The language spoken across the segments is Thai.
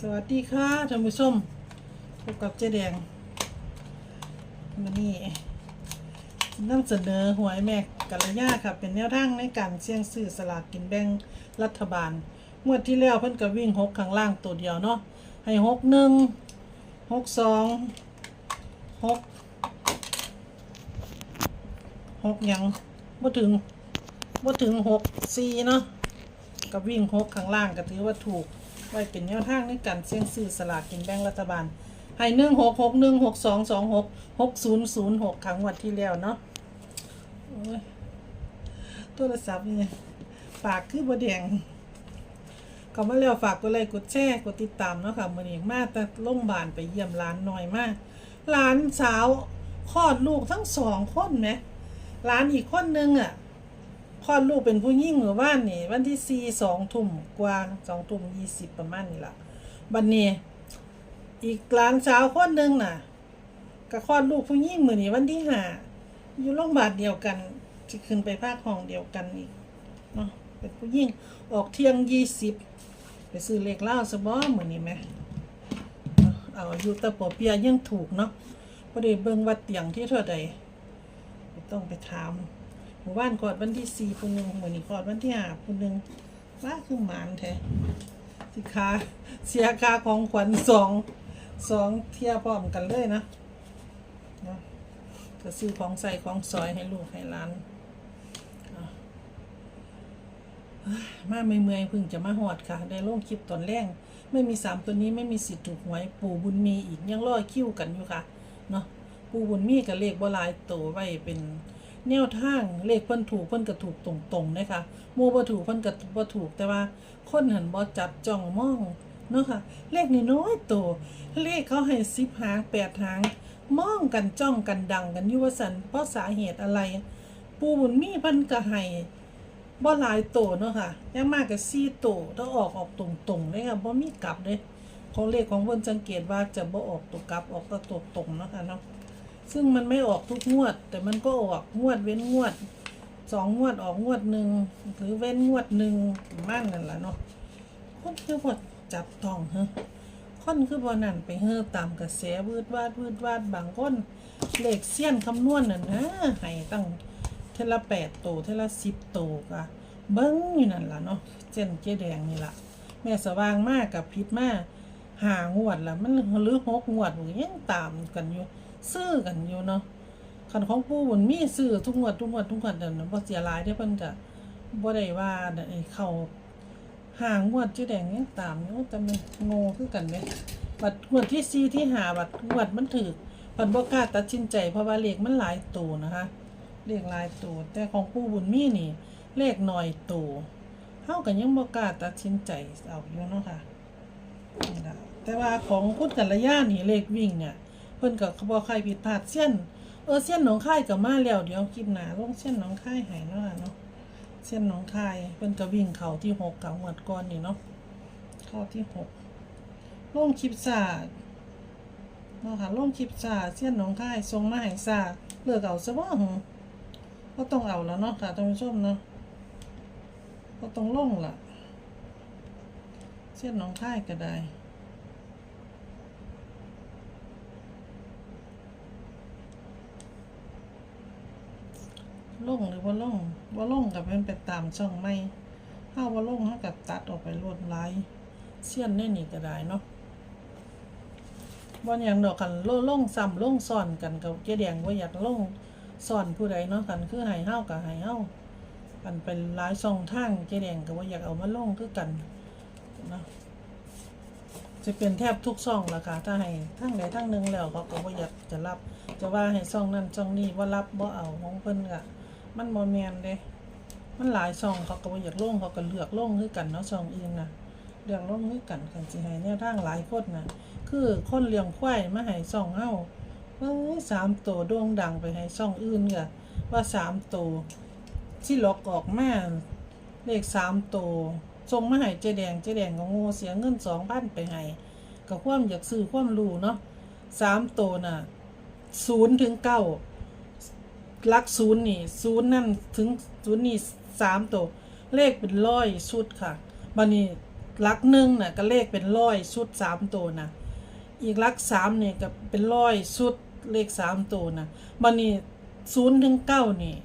สวัสดีค่ะท่านผู้ชมพบกับเจ๊แดงวันนี้นำเสนอหวยแม่กัลยาค่ะ เป็นแนวทางในการเสี่ยงซื้อสลากกินแบ่งรัฐบาลงวดที่แล้วเพิ่นก็วิ่งหกข้างล่างตัวเดียวเนาะให้หกหนึ่งหกสองหกหกยังบ่ถึงบ่ถึงหกสี่เนาะกับวิ่งหกข้างล่างก็ถือว่าถูก ไว้เป็นแนวทางในการเสี่ยงซื้อสลากกินแบ่งรัฐบาลให้หนึ่งหกหกหนึ่งหกสองสองหกหกศูนย์ศูนย์หกครั้งวันที่แล้วเนาะโอ้ยโทรศัพท์เนี่ยปากคือบแดงก็มาแล้วฝากกดไลค์กดแชร์กดติดตามเนาะค่ะมื่อนี้มาแต่โรงบาลไปเยี่ยมร้านหน่อยมากหลานสาวคลอดลูกทั้งสองคนไหมหลานอีกคนนึงอะ คลอดลูกเป็นผู้หญิงหรือว่านี่ วันที่สี่สองทุ่มกว่าสองทุ่มยี่สิบประมาณนี้ละบันนี้ อีกหลานสาวคนหนึ่งน่ะก็คลอดลูกผู้หญิงมือนี้วันที่ห้าอยู่โรงพยาบาลเดียวกันจะขึ้นไปภาคห้องเดียวกันอีกเนาะเป็นผู้หญิงออกเที่ยงยี่สิบไปซื้อเลขเล่าสบอมือนี้ไหมเอาอยู่ตะปอเปียยังถูกเนาะพอดีเบิ่งวัดเตียงที่เท่าใดต้องไปถาม หมู่บ้านกอดวันที่สี่คนหนึ่งหมู่นี้กอดวันที่ห้าคนหนึ่งว่าคือหมานแท้สิคาเสียคาของขวัญสองสองเทียพร้อมกันเลยนะนะก็ซื้อของใส่ของซอยให้ลูกให้หลานเอาเอ้ยมาเมื่อยพิ่งจะมาหอดค่ะ ได้ลงคลิปตอนแรกไม่มีสามตัวนี้ไม่มีสิทธิ์ถูกหวยปู่บุญมีอีกยังรอคิ้วกันอยู่ค่ะเนาะปู่บุญมีกับเลขบ่หลายโตไว้เป็น แนวทางเลขเพิ่นถูกเพิ่นก็ถูกตรงๆนะคะมู่บ่ถูกเพิ่นก็บ่ถูกแต่ว่าคนหันบ่จับจ้องมองเนาะค่ะเลขนี่น้อยโตเลขเขาให้10หาง8หางมองกันจ้องกันดังกันยู่ว่าซั่นเพราะสาเหตุอะไร ปูบุญมีเพิ่นก็ให้บ่หลายโตเนาะค่ะยังมากก็4โตถ้าออกออกตรงๆเลยค่ะบ่มีกลับเลยของเลขของเพิ่นสังเกตว่าจะบ่ออกตัวกลับออกตะตัวตรงเนาะค่ะเนาะ ซึ่งมันไม่ออกทุกงวด แต่มันก็ออกงวดเว้นงวดสองงวดออกงวดหนึ่งหรือเว้นงวดหนึ่งมั่นนั่นแหละเนาะคนคือพอจับต้องเฮ้อคนคือพอนั่นไปเฮ้อตามกระแสวืดวาดวืดวาดบางคนเลขเสี้ยนคำนวณน่ะนะให้ตั้งเทละแปดโตเทละสิบโตกะเบิ้งอยู่นั่นล่ะเนาะเส้นเจ๊แดงนี่ล่ะ แม่สว่างมากกับพิษมากหางวดละมันหรือหกงวดยังตามกันอยู่ ซื้อกันอยู่เนาะคันของปู่บุญมีซื้อทุกงวดทุกงวดทุกงวดเดี๋ยวนบ่เสียหลายเด้เพิ่นก็บ่ได้ว่าไอ้เข้าห่างงวดชื่อแดงยังตามอยู่แต่มันโง่คือกันเด้บัดงวดที่สี่ที่หาบัดงวดมันถูกเพิ่นบ่กล้าตัดสินใจเพราะว่าเลขมันหลายตัวนะคะเลขหลายตัวแต่ของปูบุญมีนี่ เลขหน้อยตัวเฮาก็ยังบ่กล้าตัดสินใจเอาอยู่เนาะค่ะนี่ล่ะแต่ว่าของพุทธกัลยานี่เลขวิ่งเนี่ย เพิ่นก็บ่ใครผิดพลาดเส้นเออเส้นหนองคายก็มาแล้วเดี๋ยวคลิปหน้าลงเส้นหนองคายให้เนาะเนาะเส้นหนองคายเพิ่นก็วิ่งเข้าที่6กับงวดก่อนนี่เนาะเข้าที่6ลงคลิปซาเนาะค่ะลงคลิปซาเส้นหนองคายส่งมาให้ซาเลิกเอาซะบ่หึก็ต้องเอาแล้วเนาะค่ะท่านผู้ชมเนาะก็ต้องลงล่ะ เส้นหนองคายก็ได้ ลงหรือว่าลงว่าลงกับเป็นไปตามช่องไม่ถ้าว่าลงเท่ากับตัดออกไปลวดลายเสี้ยนแน่นี่ก็ได้เนาะวันอย่างดอกกันโลลงซ้ำล่งซ่อนกันกับเจ๊แดงว่าอยากล่งซ่อนผู้ใดเนาะกันคือหายเฮากับหายเฮากันเป็นหลายช่องทางเจ๊แดงก็ว่าอยากเอามาล่งคือกันเนาะจะเป็นแทบทุกช่องละค่ะถ้าให้ทั้งใดทั้งหนึ่งแล้วเขาก็ว่าอยากจะรับ จะว่าให้ช่องนั้นช่องนี้ว่ารับบ่เอาของเพิ่นก็ มันบ่แมนเด้มันหลายช่องเขาก็อยากลงเขาก็เลือกลงคือกันเนาะช่องอื่นนะเลือกลงคือกันกันสิให้แนวทางหลายคนนะคือคนเลี้ยงควายมาให้ช่องเฮาเอ้ยสามตัวโด่งดังไปให้ช่องอื่นก็ว่าสามตัวที่ลอกออกมาเลขสามตัวส่งมาให้เจแดงเจแดงก็โง่เสียเงินสองพันไปให้ก็ความอยากซื้อความรู้เนาะสามตัวน่ะศูนย์ถึงเก้า ลักศูนย์นี่ศูนย์นั่นถึงศูนย์นี่สามตัวเลขเป็นร้อยชุดค่ะบันนี้ลักหนึ่งน่ะก็เลขเป็นร้อยชุดสามตัวน่ะอีกลักสามเนี่ยก็เป็นร้อยชุดเลขสามตัวน่ะบันนี้ศูนย์ถึงเก้านี่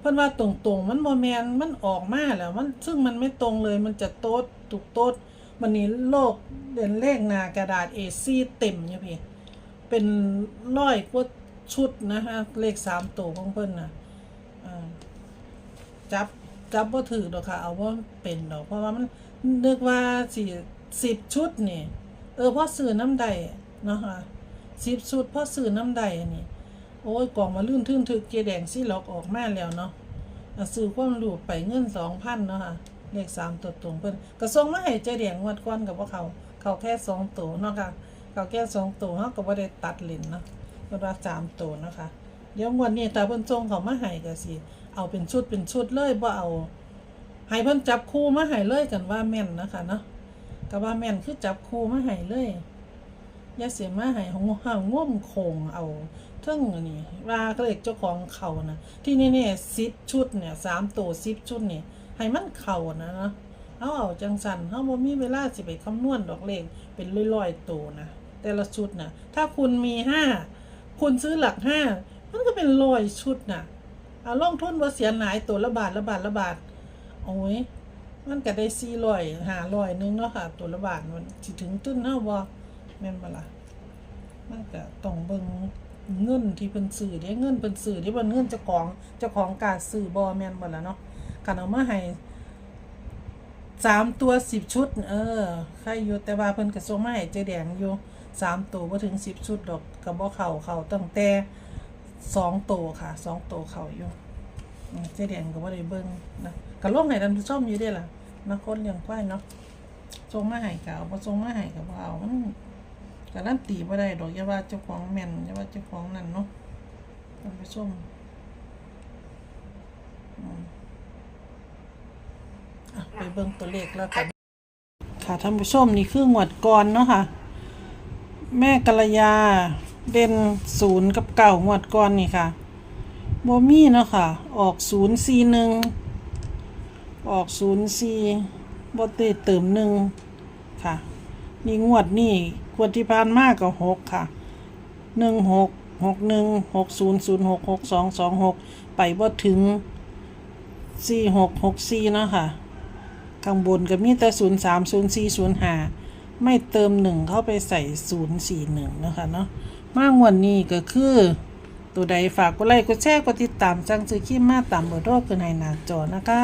เพิ่นว่าตรงๆมันบ่แมนมันออกมาแล้วมันซึ่งมันไม่ตรงเลยมันจะโต๊ดถูกโต๊ดมันนี้โลกเด่นเลขนากระดาษ A4 เต็มอยู่พี่เป็นร้อยกว่า ชุดนะฮะเลขสามตัวของเพิ่นนะจับจับบ่าถือดอกค่ะ เอาว่าเป็นดอก เพราะว่ามันนึกว่าสิสิบชุดนี่ เออพ่อซื้อน้ำใดเนาะค่ะสิบชุดพ่อซื้อน้ำใดนี่ โอ้ยกล่องมาลื่นทึ่นถึกเจแดงซี่ล็อกออกมาแล้วเนาะอะซื้อความรู้ไปเงินสองพันเนาะค่ะเลขสามตัวตรงเพิ่นกระทรงมาให้เจแดงงวดก้อนกับว่าเขาเขาแค่สองตัวเนาะค่ะเขาแค่สองตัวเขาก็บ่ได้ตัดเลนเนาะ เพิ่นว่าสามตัวนะคะเดี๋ยวงวดนี้ถ้าเพิ่นทรงเขามาให้ก็สิเอาเป็นชุดเป็นชุดเลยบ่เอาให้เพิ่นจับคู่มาให้เลยกันว่าแม่นนะคะเนาะก็ว่าแม่นคือจับคู่มาให้เลยอย่าเสียมาให้ของเฮาง่วมโคงเอาเทิงอันนี้ว่าก็เลยเจ้าของเขานะที่นี่เนี่ย10ชุดเนี่ยสามตัว10ชุดนี่ให้มันเข้านะเนาะเอาเอาจังสันเฮาบ่มีเวลาสิไปคำนวณดอกเลขเป็นร้อยๆตัวนะแต่ละชุดนะถ้าคุณมีห้า คุณซื้อหลักห้ามันก็เป็นร้อยชุดน่ะเอาลงทุนบ่าเสียหายตัวละบาทละบาทละบาทโอ้ยมันก็ได้สี่ร้อยหาร้อยนึงเนาะค่ะ ตัวละบาทมันสิถึงตึ้นเฮาบ่แม่นบ่ล่ะมันก็ต้องเบิ่งเงินที่เพิ่นซื้อเด้เงินเพิ่นซื้อที่เพิ่นเงินเจ้าของเจ้าของการซื้อบ่แม่นบ่ล่ะเนาะคันเอามาให้สามตัวสิบชุด เออใครอยู่แต่ว่าเพิ่นก็ส่งมาให้เจแดงอยู่ สามตัวบ่ถึงสิบชุดดอกก็บ่เข้าเข้าตั้งแต่สองตัวค่ะสองตัวเข้าอยู่เจ๊แดงก็บ่ได้เบิ่งนะก็ลงให้ท่านผู้มอยู่เด้ล่ะนะคนเลี้ยงควายเนาะส่งมาห้ก็เอาบ่ส่งมาให้ก็บ่เอามันการันตีบ่ได้ดอกยาว่าเจ้าของแม่นยาว่าเจ้าของนั่นเนาะท่านผู้ชมไปเบิ่งตัวเลขแล้วกันค่ะท่านผู้ชมนี่คืองวดก่อนเนาะค่ะ แม่กัลยา เด่นศูนย์กับเก่างวดก่อนนี่ค่ะโบมี่เนาะค่ะ ออกศูนย์สี่หนึ่งออกศูนย์สี่บเตเติมหนึ่งค่ะ นี่งวดนี่งวดที่ผ่านมากก็หกค่ะหนึ่งหกหกหนึ่งหกศูนย์ศูนย์หกหกสองสองหกไปบ่ถึงสี่หกหกสี่เนาะค่ะ ข้างบนก็มีแต่ศูนย์สามศูนย์สี่ศูนย์ห้า ไม่เติมหนึ่งเข้าไปใส่ศูนย์สี่หนึ่งนะคะเนาะมากวดนี้ก็คือตัวใดฝากกดไลค์กดแชร์กดติดตามจังซื้อขี้มาตามเบอร์โทรขึ้นให้หน้าจอนะคะ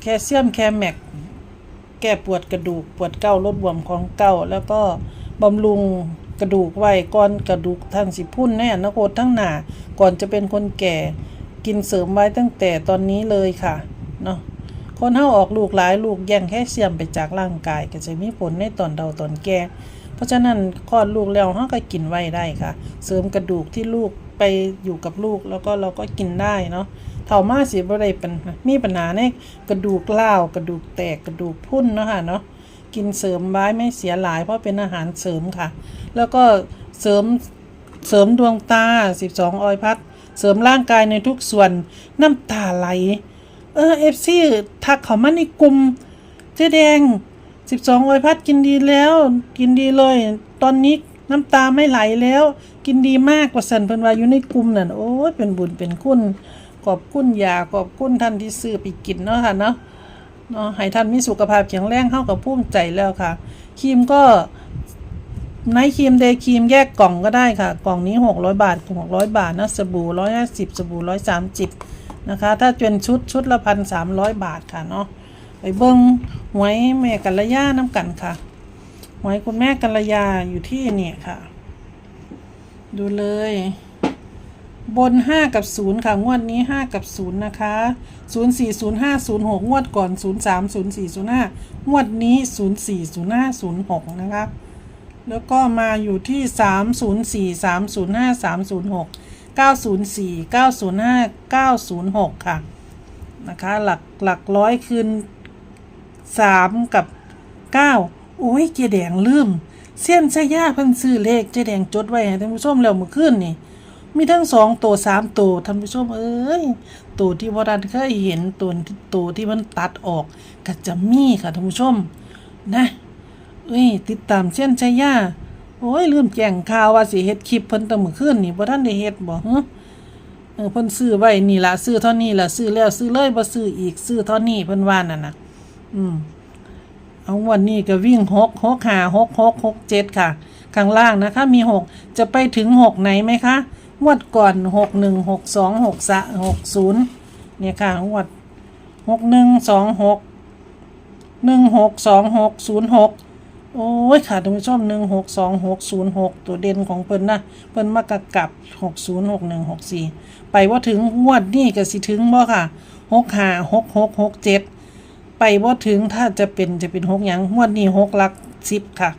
แคลเซียมแคมแมกแก้ปวดกระดูกปวดเก้าลดบวมของเก้าแล้วก็บำรุงกระดูกไว้ก่อนกระดูกทางสิพุ่นแน่นะโคตรทั้งหนาก่อนจะเป็นคนแก่กินเสริมไว้ตั้งแต่ตอนนี้เลยค่ะเนาะ คนเฮาออกลูกหลายลูกแย่งแคลเซียมไปจากร่างกาย ก็จะมีผลในตอนเดาตอนแก่ เพราะฉะนั้นคลอดลูกแล้วเราก็กินไว้ได้ค่ะ เสริมกระดูกที่ลูกไปอยู่กับลูกแล้วก็เราก็กินได้เนาะเท่ามาสิบ่ได้เป็นมีปัญหาในกระดูกเล่าวกระดูกแตกกระดูกพุ่นเนาะค่ะเนาะกินเสริมไว้ไม่เสียหลายเพราะเป็นอาหารเสริมค่ะ แล้วก็เสริมเสริมดวงตา 12 ออยพัด เสริมร่างกายในทุกส่วนน้ำตาไหล เออเอฟซีทักเขามาในกลุ่มเจ๊แดงสิบสองออยพัดกินดีแล้ว กินดีเลย ตอนนี้น้ำตาไม่ไหลแล้ว กินดีมากกว่าสันเพิ่นว่าอยู่ในกลุ่มนั่นโอ้ยเป็นบุญเป็นคุณขอบคุณยาขอบคุณท่านที่ซื้อไปกินเนาะค่ะเนาะเนาะให้ท่านมีสุขภาพแข็งแรงเข้ากับภูมิใจแล้วค่ะครีมก็ไนท์ครีมเดย์ครีมแยกกล่องก็ได้ค่ะ กล่องนี้ 600 บาทหกร้อยบาทนะสบู่150สบู่130 นะคะ ถ้าเป็นชุดชุดละพันสามร้อยบาทค่ะเนาะไปเบิ้งหวยแม่กัลยาน้ำกันค่ะหวยคุณแม่กัลยาอยู่ที่เนี่ยค่ะ ดูเลย บนห้ากับศูนย์ค่ะงวดนี้ห้ากับศูนย์นะคะศูนย์สี่ศูนย์ห้าศูนย์หกงวดก่อนศูนย์สามศูนย์สี่ศูนย์ห้างวดนี้ศูนย์สี่ศูนย์ห้าศูนย์หกนะคะแล้วก็มาอยู่ที่สามศูนย์สี่สามศูนย์ห้าสามศูนย์หก เก้าศูนย์สี่เก้าศูนย์ห้าเก้าศูนย์หกค่ะ นะคะ หลักหลักร้อยคืนสามกับเก้าโอ้ย เจแดงลืม เส้นช่ยาเพิ่นซื้อเลข เจแดงจดไว้ให้ท่านผู้ชมแล้วเมื่อคืนนี่ มีทั้งสองตัวสามตัวท่านผู้ชม เอ้ย ตัวที่วรันเคยเห็นตัวตัวที่มันตัดออกก็จะมีค่ะท่านผู้ชม นะ เอ้ย ติดตามเช่นชัยยา โอ้ยลืมแจ้งข่าวว่าสิเฮ็ดคลิปเพิ่นตะมื้อคืนนี่บ่ทันได้เฮ็ดบ่ฮะเออเพิ่นซื้อไว้นี่ล่ะซื้อเท่านี้ล่ะซื้อแล้วซื้อเลยบ่ซื้ออีกซื้อเท่านี้เพิ่นว่านั่นน่ะ อืมเอาวันนี้ก็วิ่งหกหกหาหกหกหกเจ็ดค่ะ ข้างล่างนะคะมีหกจะไปถึงหกไหนไหมคะงวดก่อนหกหนึ่งหกสองหกสะหกศูนย์เนี่ยค่ะงวดหกหนึ่งสองหกหนึ่งหกสองหกศูนย์หก โอ้ยค่ะท่านผู้ชมหนึ่งหกสองหกศูนย์หกตัวเด่นของเพิ่นนะเพิ่นมากะกับหกศูนย์หกหนึ่งหกสี่ไปว่าถึงงวดนี่ก็สิถึงบ่ค่ะหกห้าหกหกหกเจ็ดไปว่าถึงถ้าจะเป็นจะเป็นหกหยังงวดนี้หกหลักสิบค่ะ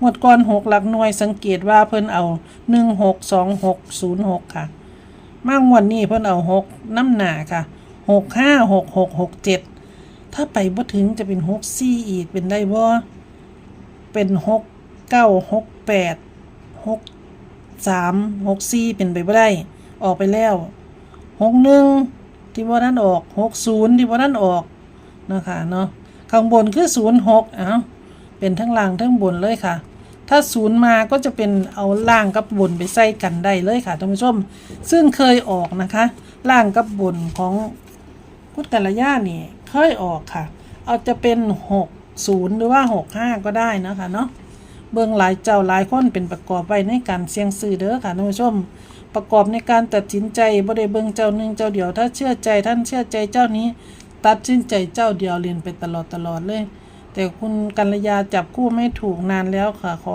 งวดก่อนหกหลักหน่วยสังเกตว่าเพิ่นเอาหนึ่งหกสองหกศูนย์หกค่ะมางวดนี้เพิ่นเอาหกน้ำหนาค่ะหกห้าหกหกหกเจ็ดถ้าไปว่าถึงจะเป็นหกสี่อีกเป็นได้บ่ เป็นหกเก้าหกแปดหกสามหกสี่เป็นไปไม่ได้ ออกไปแล้วหกหนึ่งที่ว่านั้นออกหกศูนย์ที่ว่านั้นออกนะคะเนาะข้างบนคือศูนย์หกอ้าวเป็นทั้งล่างทั้งบนเลยค่ะ ถ้าศูนย์มาก็จะเป็นเอาล่างกับบนไปใส่กันได้เลยค่ะท่านผู้ชม ซึ่งเคยออกนะคะ ล่างกับบนของพุทธกัลยานี่เคยออกค่ะ เอาจะเป็นหก ศูนย์หรือว่าหกห้าก็ได้นะคะเนาะเบื้องหลายเจ้าหลายคนเป็นประกอบไว้ในการเสี่ยงซื้อเด้อค่ะท่านผู้ชม ประกอบในการตัดสินใจบ่ได้เบิ่งเจ้าหนึ่งเจ้าเดียว ถ้าเชื่อใจท่านเชื่อใจเจ้านี้ ตัดสินใจเจ้าเดียวเรียนไปตลอดตลอดเลย แต่คุณกัลยาจับคู่ไม่ถูกนานแล้วค่ะขอ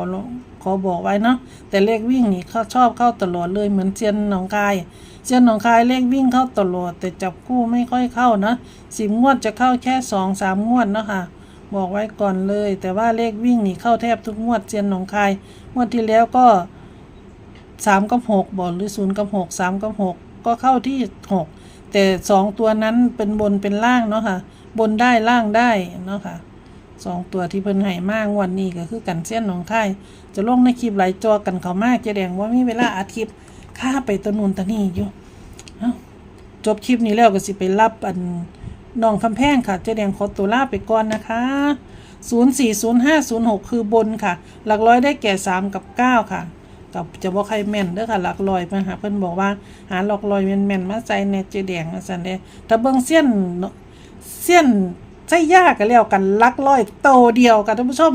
ขอบอกไว้เนาะแต่เลขวิ่งนี่เขาชอบเข้าตลอดเลยเหมือนเซียนหนองคายเซียนหนองคายเลขวิ่งเข้าตลอดแต่จับคู่ไม่ค่อยเข้านะสิบงวดจะเข้าแค่สองสามงวดเนาะค่ะ บอกไว้ก่อนเลย แต่ว่าเลขวิ่งนี่เข้าแทบทุกงวดเซียนหนองคายงวดที่แล้วก็สามกับหกบอกหรือศูนย์กับหกสามกับหกก็เข้าที่หกแต่สองตัวนั้นเป็นบนเป็นล่างเนาะค่ะ บนได้ล่างได้เนาะค่ะสองตัวที่เพิ่นให้มากวันนี้ก็คือกันเส้นหนองคายจะลงในคลิปหลายจอกันเขามากจะแดงว่ามีเวลาอัดคลิปข้าไปตะนูนตะนี่อยู่จบคลิปนี้แล้วก็สิไปรับอัน น้องคำแพงค่ะเจะแดงขอตัวลาไปก่อนนะคะ 040506 คือบนค่ะ หลักร้อยได้แก่ 3 กับ 9 ค่ะ กับจะบอกใครแม่นเด้อค่ะ หลักร้อยมาหาเพิ่อนบอกว่าหาหลักร้อยแม่นๆมาใส่ในเจแดงว่าซั่นเด้ถ้าเบิ่งเสี้ยนเสี้ยนใช้ยากกันแล้วกันหลักร้อยโตเดียวค่ะท่านผู้ชม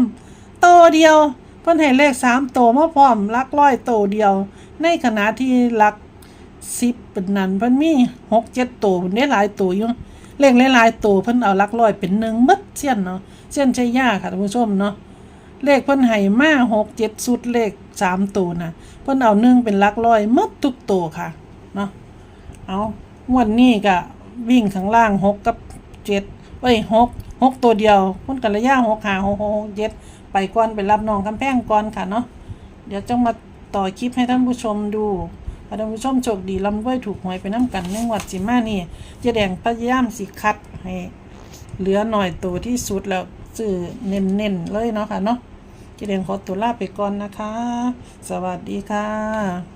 โตเดียวเพิ่อนให้เลข3โตมาพร้อมหลักร้อยโตเดียว ในขณะที่หลักสิบเป็นนั้นเพิ่อนมีหกเจ็ดตัวเพิ่นได้หลายตัวอยู่ เลขหลายๆตัวเพิ่นเอาลักร้อยเป็นหนึ่งมัดเส้ยนเนาะเส้นใช่ยากค่ะท่านผู้ชมเนาะเลขเพิ่นให้มาหกเจ็ดสุดเลขสามตัวนะเพิ่นเอาหนึ่งเป็นลักร้อยมัดทุกตัวค่ะเนาะเอางวดนี้ก็วิ่งข้างล่างหกกับเจ็ดเอ้ยหกหกตัวเดียวเพิ่นกันระยะหกหาหกหกเจ็ดไปก่อนไปรับน้องคำแพงก่อนค่ะเนาะเดี๋ยวจะมาต่อคลิปให้ท่านผู้ชมดู ท่านผู้ชมโชคดีลำด้วยถูกหวยไปน้ำกันในงวัดสิมานี่เจะแดงพยายามสิคัดให้เหลือหน่อยตัวที่สุดแล้วซื้อเน้นๆเลยเนาะค่ะเนาะเจะแดงขอตัวลาไปก่อนนะคะ สวัสดีค่ะ